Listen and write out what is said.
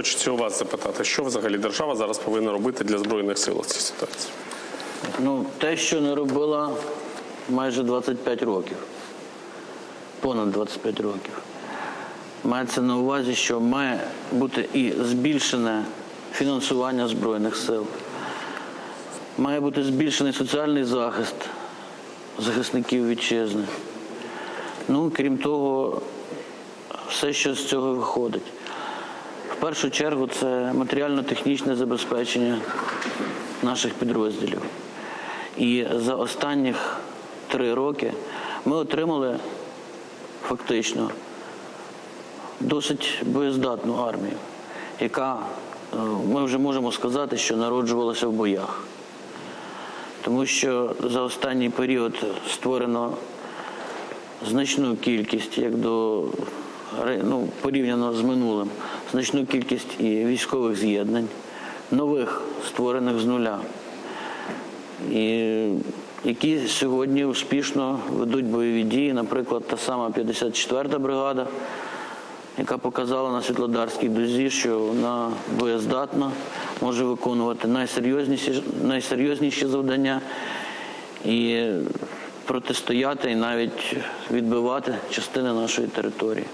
хочеться у вас запитати, що взагалі держава зараз повинна робити для збройних сил у цій ситуації? Ну, те, що не робила майже 25 років, понад 25 років. Мається на увазі, що має бути і збільшене фінансування Збройних сил, має бути збільшений соціальний захист захисників вітчизни. Ну, крім того, все, що з цього виходить. В першу чергу це матеріально-технічне забезпечення наших підрозділів. І за останніх три роки ми отримали фактично досить боєздатну армію, яка, е, ми вже можемо сказати, що народжувалася в боях. Тому що за останній період створено значну кількість, як до ну, порівняно з минулим, значну кількість і військових з'єднань, нових створених з нуля, і які сьогодні успішно ведуть бойові дії, наприклад, та сама 54-та бригада, яка показала на Світлодарській дозі, що вона боєздатна, може виконувати найсерйозніші, найсерйозніші завдання і протистояти і навіть відбивати частини нашої території.